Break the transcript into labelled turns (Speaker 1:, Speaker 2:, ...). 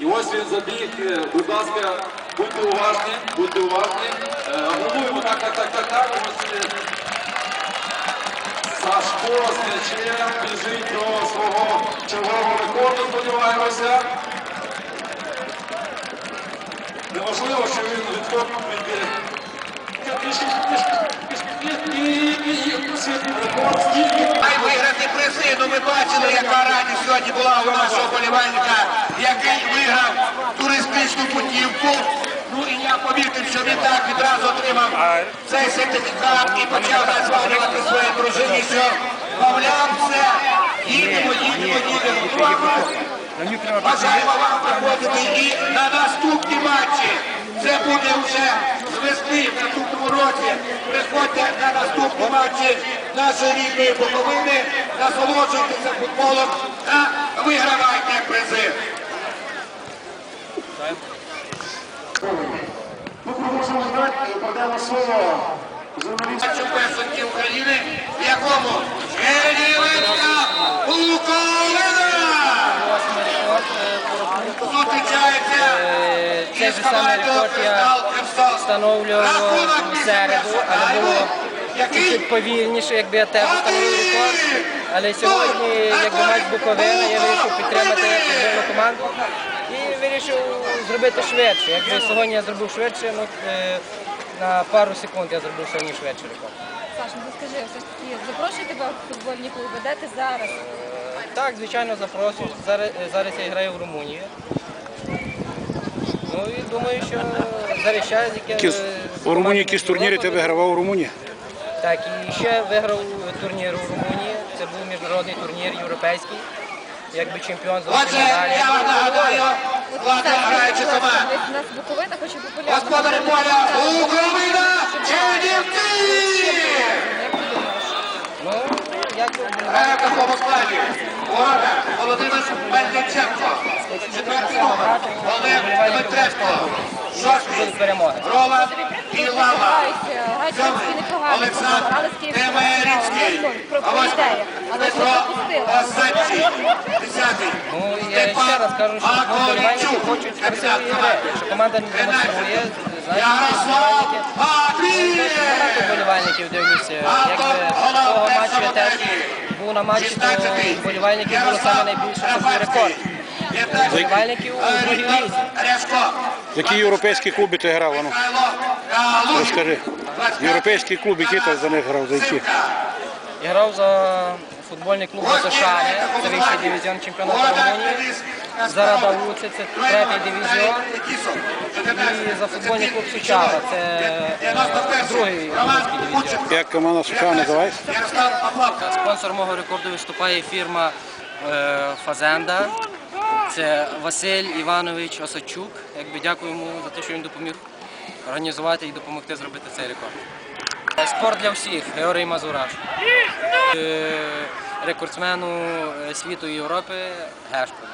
Speaker 1: І ось він забіг. Е, Будь ласка, будьте уважні, будьте уважні. Е, Аплодуємо так, так, так, так, так. Ось е, Сашко з м'ячем біжить до свого чергового рекорду, сподіваємося. Неможливо, що він відходить від е.
Speaker 2: Хай виграти призи. Ну ми бачили, яка радість сьогодні була у нашого болівальника, путівку. Ну і я помітив, що він так відразу отримав цей сертифікат і почав названювати своїй дружині, що мовляв, все, їдемо, їдемо, їдемо. Ну, Бажаємо вам приходити і на наступні матчі. Це буде вже з весни в наступному році. Приходьте на наступні матчі нашої рідної Буковини, насолоджуйтеся футболом та вигравайте
Speaker 3: і слово.
Speaker 2: Матчу першості України, в якому Чернівецька Буковина зустрічається
Speaker 4: Цей
Speaker 2: із командою
Speaker 4: рекорд я
Speaker 2: Кристал Кривстал.
Speaker 4: встановлював у середу, але було чуть повільніше, якби я теж встановив рекорд. Але сьогодні, якби матч Буковина, я вирішив підтримати футбольну команду. І вирішив зробити швидше. Якби сьогодні я зробив швидше, ну е, на пару секунд я зробив сьогодні швидше рекорд.
Speaker 5: Саша, ну скажи, все ж таки, запрошую тебе в футбольні клуби, де ти зараз?
Speaker 4: Так, звичайно, запрошую. Зараз, зараз я граю в Румунії. Ну і думаю, що зарішаю, яке
Speaker 6: Якісь- У Румунії якісь турніри ти вигравав у Румунії?
Speaker 4: Так, і ще виграв турнір у Румунії. Це був міжнародний турнір європейський. Якби чемпіон золотої медалі.
Speaker 2: я вам нагадаю, влада граюча.
Speaker 5: У нас Буковина хоче популярно.
Speaker 2: Господарі поля Буковина Чернівці!
Speaker 5: Як ти думаєш?
Speaker 4: Ну, як
Speaker 2: в такому складі. Ворога Володимир Мельниченко. Четвертий номер. Олег Дмитренко. Шостий.
Speaker 4: будуть перемоги.
Speaker 2: Роланд і Лава.
Speaker 5: Грають, грають
Speaker 2: Сьомий. Олександр.
Speaker 5: Динамо.
Speaker 2: А
Speaker 5: не допустили.
Speaker 2: Осадчий. Десятий.
Speaker 4: Ну. Якщо команда не демонструє, значить
Speaker 2: Ярослав
Speaker 4: болівальники
Speaker 2: Гапієв.
Speaker 4: болівальників дивлюся. Якби того матчу теж був на матчі, то вболівальників було саме найбільше рекорд. Вболівальників у другій лізі.
Speaker 6: Які європейські клуби ти грав? Ану, розкажи. Європейські клуби, які ти за них грав, за які?
Speaker 4: Я грав за футбольний клуб США, це вищий дивізіон чемпіонату Румунії. За Радауце, це третій дивізіон. І за футбольний клуб Сучава, це другий дивізіон.
Speaker 6: Як команда США називається?
Speaker 4: Спонсор мого рекорду виступає фірма е, Фазенда. Це Василь Іванович Осадчук. Якби дякую йому за те, що він допоміг організувати і допомогти зробити цей рекорд. Спорт для всіх, Георгій Мазураш. Е, Рекордсмену е, світу і Європи Гешпорт.